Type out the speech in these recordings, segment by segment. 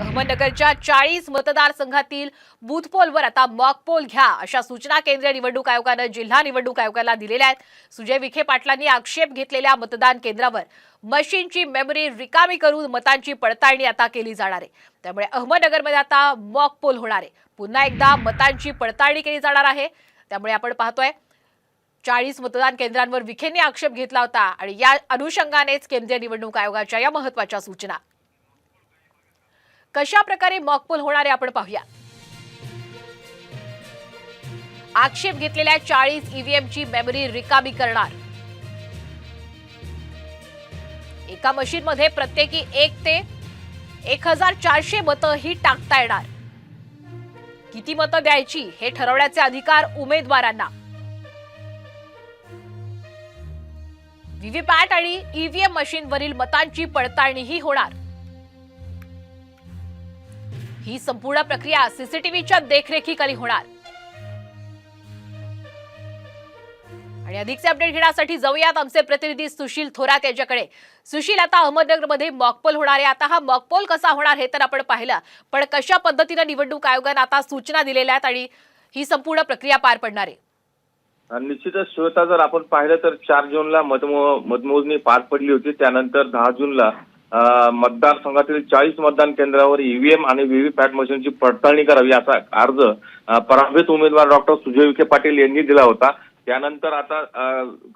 अहमदनगरच्या चाळीस मतदारसंघातील बूथपोलवर आता मॉकपोल घ्या अशा सूचना केंद्रीय निवडणूक आयोगानं जिल्हा निवडणूक आयोगाला दिलेल्या आहेत. सुजय विखे पाटलांनी आक्षेप घेतलेल्या मतदान केंद्रावर मशीनची मेमरी रिकामी करून मतांची पडताळणी आता केली जाणार आहे. त्यामुळे अहमदनगरमध्ये आता मॉकपोल होणार आहे. पुन्हा एकदा मतांची पडताळणी केली जाणार आहे. त्यामुळे आपण पाहतोय चाळीस मतदान केंद्रांवर विखेंनी आक्षेप घेतला होता आणि या अनुषंगानेच केंद्रीय निवडणूक आयोगाच्या या महत्त्वाच्या सूचना. कशा प्रकारे मॉकपोल होणार आहे आपण पाहूया. आक्षेप घेतलेल्या चाळीस ईव्हीएमची मेमरी रिकामी करणार. एका मशीनमध्ये प्रत्येकी एक ते एक हजार चारशे मतं ही टाकता येणार. किती मतं द्यायची हे ठरवण्याचे अधिकार उमेदवारांना. व्हीव्हीपॅट आणि ईव्हीएम मशीनवरील मतांची पडताळणीही होणार. ही संपूर्ण प्रक्रिया सीसीटीव्हीच्या देखरेखीखाली होणार. आणि अधिकचे अपडेट घेण्यासाठी जाऊयात आमचे प्रतिनिधी सुशील थोरात यांच्याकडे. सुशील आता अहमदनगरमध्ये मॉकपोल होणार आहे. आता हा मॉकपोल कसा होणार हे तर आपण पाहिलं. पण कशा पद्धतीनं निवडणूक आयोगानं आता सूचना दिलेल्या आहेत आणि ही संपूर्ण प्रक्रिया पार पडणार आहे? निश्चितच श्वेता जर आपण पाहिलं तर चार जूनला मतमो मतमोजणी पार पडली होती. त्यानंतर दहा जूनला मतदारसंघातील चाळीस मतदान केंद्रावर ईव्हीएम आणि व्हीव्हीपॅट मशीनची पडताळणी करावी असा अर्ज पराभूत उमेदवार डॉक्टर सुजय विखे पाटील यांनी दिला होता. त्यानंतर आता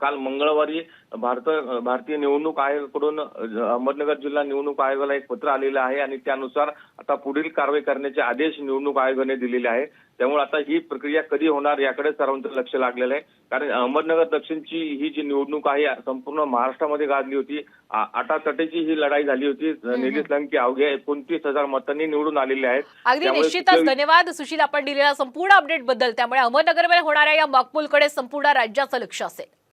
काल मंगळवारी भारत भारतीय निवडणूक आयोगाकडून अहमदनगर जिल्हा निवडणूक आयोगाला एक पत्र आलेलं आहे आणि त्यानुसार आता पुढील कारवाई करण्याचे आदेश निवडणूक आयोगाने दिलेले आहे. त्यामुळे आता ही प्रक्रिया कधी होणार याकडे सर्वांचं लक्ष लागलेलं आहे. कारण अहमदनगर दक्षिणची ही जी निवडणूक आहे संपूर्ण महाराष्ट्रामध्ये गाजली होती. आटातटीची ही लढाई झाली होती. निलेश लंके अवघ्या एकोणतीस हजार मतांनी निवडून आलेले आहेत. अगदी निश्चितच. धन्यवाद. सुशील आपण दिलेल्या संपूर्ण अपडेटबद्दल. त्यामुळे अहमदनगरमध्ये होणाऱ्या या मॉकपोलकडे संपूर्ण राज्याचं लक्ष असेल.